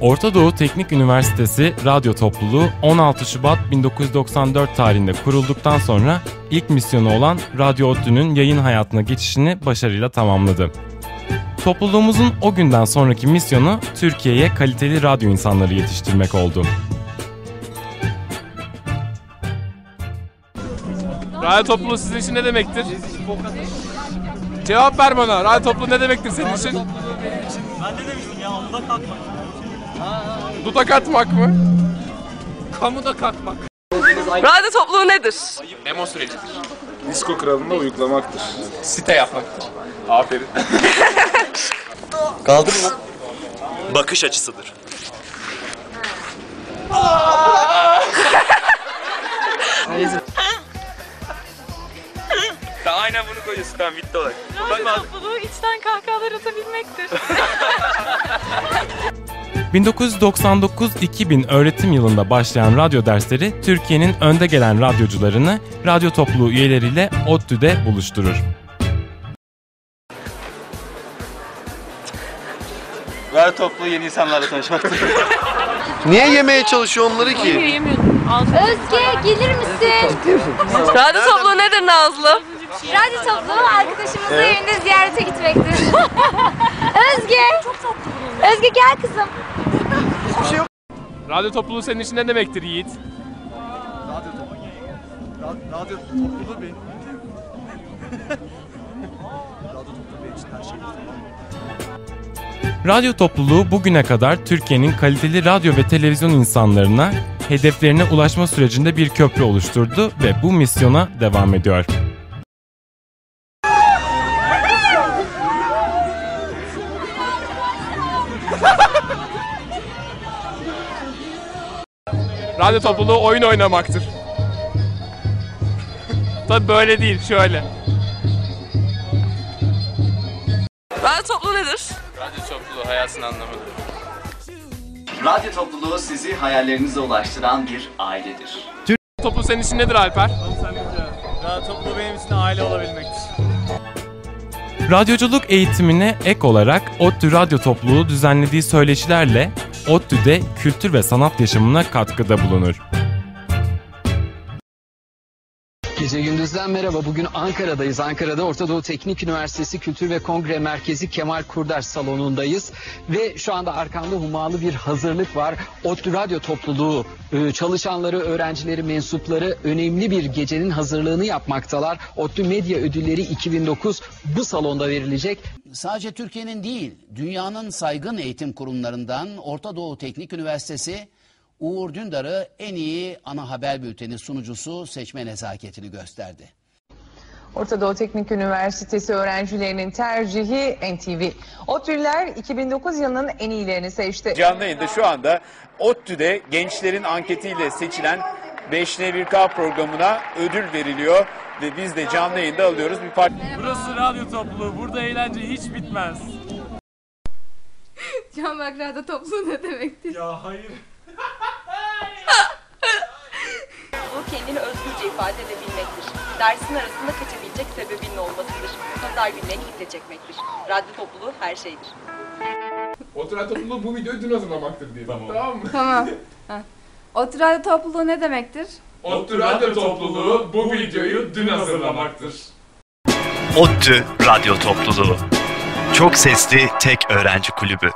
Orta Doğu Teknik Üniversitesi Radyo Topluluğu 16 Şubat 1994 tarihinde kurulduktan sonra ilk misyonu olan Radyo ODTÜ'nün yayın hayatına geçişini başarıyla tamamladı. Topluluğumuzun o günden sonraki misyonu Türkiye'ye kaliteli radyo insanları yetiştirmek oldu. Radyo topluluğu sizin için ne demektir? Cevap ver bana. Radyo topluluğu ne demektir senin için? Ben de demiştim ya omuda kalkmak. Dudak atmak mı? Kamuda kalkmak. Radyo topluluğu nedir? Demo sürecidir. Disko kralına uyuklamaktır. Site yapmaktır. Aferin. Bakış açısıdır. Aynen bunu koyuyorsun tamam bitti olay. Radyo topluluğu içten kahkahalar atabilmektir. 1999-2000 öğretim yılında başlayan radyo dersleri Türkiye'nin önde gelen radyocularını radyo topluluğu üyeleriyle ODTÜ'de buluşturur. Radyo topluluğu yeni insanlarla tanışmaktır. Niye yemeye çalışıyor onları ki? Özge gelir misin? Radyo topluluğu nedir Nazlı? Radyo topluluğu arkadaşımızın evinde ziyarete gitmektir. Özge. Özge gel kızım. Radyo topluluğu senin için ne demektir Yiğit? Radyo topluluğu benim. Radyo topluluğu benim için her şey. Radyo topluluğu bugüne kadar Türkiye'nin kaliteli radyo ve televizyon insanlarına hedeflerine ulaşma sürecinde bir köprü oluşturdu ve bu misyona devam ediyor. Radyo topluluğu oyun oynamaktır. Tabii böyle değil, şöyle. Radyo topluluğu nedir? Radyo topluluğu hayatın anlamıdır. Radyo topluluğu sizi hayallerinize ulaştıran bir ailedir. Topluluğu senin için nedir Alper? Radyo topluluğu benim için aile olabilmektir. Radyoculuk eğitimine ek olarak ODTÜ Radyo Topluluğu düzenlediği söyleşilerle ODTÜ'de kültür ve sanat yaşamına katkıda bulunur. Gece gündüzden merhaba. Bugün Ankara'dayız. Ankara'da Orta Doğu Teknik Üniversitesi Kültür ve Kongre Merkezi Kemal Kurdar Salonu'ndayız. Ve şu anda arkamda humalı bir hazırlık var. ODTÜ Radyo Topluluğu e, çalışanları, öğrencileri, mensupları önemli bir gecenin hazırlığını yapmaktalar. ODTÜ Medya Ödülleri 2009 bu salonda verilecek. Sadece Türkiye'nin değil, dünyanın saygın eğitim kurumlarından Orta Doğu Teknik Üniversitesi Uğur Dündar'ı en iyi ana haber bülteni sunucusu seçme nezaketini gösterdi. Orta Doğu Teknik Üniversitesi öğrencilerinin tercihi NTV. ODTÜ'lüler 2009 yılının en iyilerini seçti. Canlı yayında şu anda ODTÜ'de gençlerin anketiyle seçilen 5N1K programına ödül veriliyor ve biz de canlı yayında alıyoruz. Bir part Burası radyo topluluğu. Burada eğlence hiç bitmez. Can bak radyo topluluğu ne demektir? Ya hayır. Bu kendini özgürce ifade edebilmektir. Dersin arasında kaçabilecek sebebinin olmasıdır. Pazar günlerini iple çekmektir. Radyo topluluğu her şeydir. Oturan topluluğu bu videoyu dün hazırlamaktır diye. Tamam. tamam mı? Tamam. Radyo topluluğu ne demektir? ODTÜ Radyo Topluluğu bu videoyu dün hazırlamaktır. ODTÜ Radyo Topluluğu. Çok sesli tek öğrenci kulübü.